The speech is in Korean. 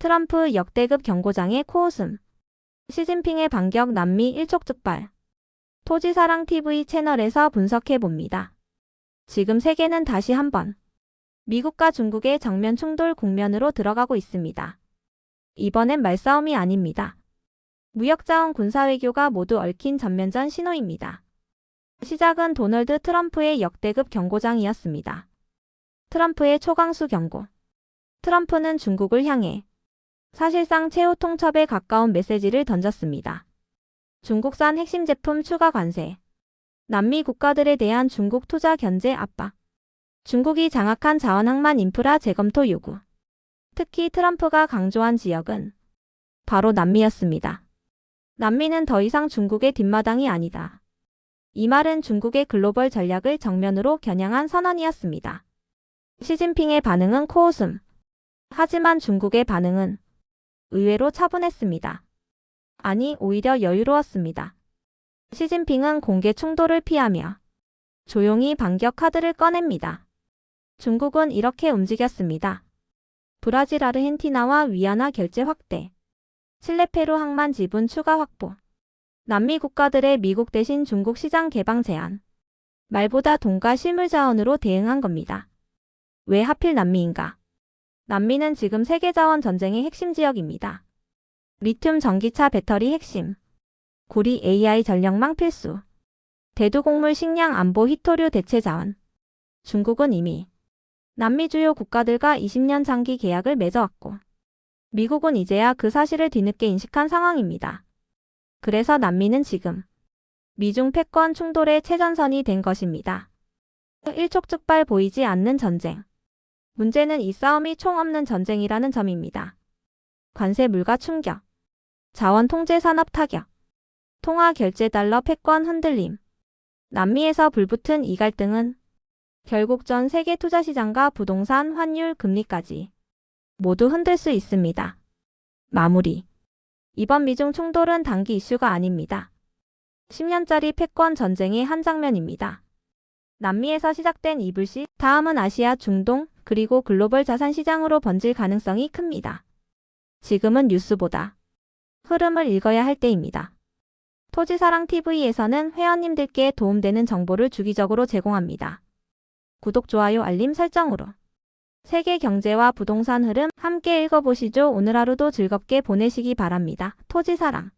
트럼프 역대급 경고장의 코웃음. 시진핑의 반격 남미 일촉즉발. 토지사랑TV 채널에서 분석해봅니다. 지금 세계는 다시 한번 미국과 중국의 정면 충돌 국면으로 들어가고 있습니다. 이번엔 말싸움이 아닙니다. 무역자원 군사외교가 모두 얽힌 전면전 신호입니다. 시작은 도널드 트럼프의 역대급 경고장이었습니다. 트럼프의 초강수 경고. 트럼프는 중국을 향해 사실상 최후 통첩에 가까운 메시지를 던졌습니다. 중국산 핵심 제품 추가 관세. 남미 국가들에 대한 중국 투자 견제 압박. 중국이 장악한 자원항만 인프라 재검토 요구. 특히 트럼프가 강조한 지역은 바로 남미였습니다. 남미는 더 이상 중국의 뒷마당이 아니다. 이 말은 중국의 글로벌 전략을 정면으로 겨냥한 선언이었습니다. 시진핑의 반응은 코웃음. 하지만 중국의 반응은 의외로 차분했습니다. 아니, 오히려 여유로웠습니다. 시진핑은 공개 충돌을 피하며 조용히 반격 카드를 꺼냅니다. 중국은 이렇게 움직였습니다. 브라질 아르헨티나와 위안화 결제 확대. 칠레 페루 항만 지분 추가 확보. 남미 국가들의 미국 대신 중국 시장 개방 제한. 말보다 돈과 실물 자원으로 대응한 겁니다. 왜 하필 남미인가? 남미는 지금 세계 자원 전쟁의 핵심 지역입니다. 리튬 전기차 배터리 핵심. 구리 AI 전력망 필수. 대두곡물 식량 안보 히토류 대체 자원. 중국은 이미 남미 주요 국가들과 20년 장기 계약을 맺어왔고 미국은 이제야 그 사실을 뒤늦게 인식한 상황입니다. 그래서 남미는 지금 미중 패권 충돌의 최전선이 된 것입니다. 일촉즉발 보이지 않는 전쟁. 문제는 이 싸움이 총 없는 전쟁이라는 점입니다. 관세 물가 충격. 자원 통제 산업 타격. 통화 결제 달러 패권 흔들림. 남미에서 불붙은 이 갈등은 결국 전 세계 투자 시장과 부동산 환율 금리까지 모두 흔들 수 있습니다. 마무리. 이번 미중 충돌은 단기 이슈가 아닙니다. 10년짜리 패권 전쟁의 한 장면입니다. 남미에서 시작된 이 불씨, 다음은 아시아, 중동, 그리고 글로벌 자산 시장으로 번질 가능성이 큽니다. 지금은 뉴스보다 흐름을 읽어야 할 때입니다. 토지사랑TV에서는 회원님들께 도움되는 정보를 주기적으로 제공합니다. 구독, 좋아요, 알림 설정으로 세계 경제와 부동산 흐름 함께 읽어보시죠. 오늘 하루도 즐겁게 보내시기 바랍니다. 토지사랑